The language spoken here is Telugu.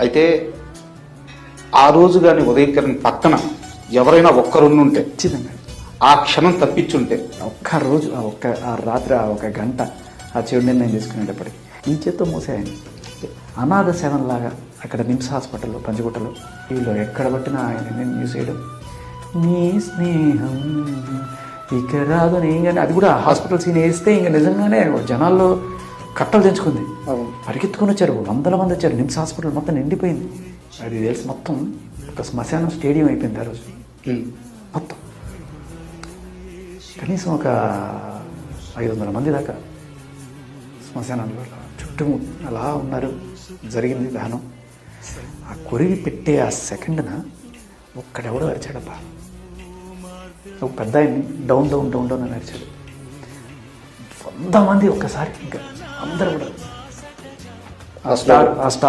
అయితే ఆ రోజు కానీ ఉదయకరణ్ పక్కన ఎవరైనా ఒక్కరుండుంటే ఖచ్చితంగా. ఆ క్షణం తప్పించుంటే. ఒక్క రోజు ఆ ఒక్క ఆ రాత్రి ఆ ఒక గంట ఆ చెడు నిర్ణయం తీసుకునేటప్పటికి. ఈ చేత్తో మూసేయండి. అనాథ శవం లాగా అక్కడ నిమ్స్ హాస్పిటల్లో పంచగుట్టలో వీళ్ళు ఎక్కడ పట్టినా ఆయన నేను న్యూస్ చేయడం. నీ స్నేహం ఇక రాదు అని ఏం కానీ అది కూడా హాస్పిటల్ సీన్ వేస్తే ఇంకా నిజంగానే జనాల్లో కట్టలు తెంచుకుంది. పరిగెత్తుకొని వచ్చారు. వందల మంది వచ్చారు. నిమ్స్ హాస్పిటల్ మొత్తం నిండిపోయింది. అది తెలిసి మొత్తం ఒక శ్మశానం స్టేడియం అయిపోయింది ఆ రోజు. మొత్తం. కనీసం ఒక ఐదు వందల మంది దాకా శ్మశానంలో చుట్టూ అలా ఉన్నారు. జరిగింది దహనం. ఆ కొరివి పెట్టే ఆ సెకండ్న ఒక్కడెవడో అరిచాడబ్బా. ఒక పెద్ద డౌన్ డౌన్ డౌన్ డౌన్ అని అరిచాడు. వంద మంది ఒక్కసారి ఇంకా అందరూ కూడా. ఆ స్టార్ ఆ స్టార్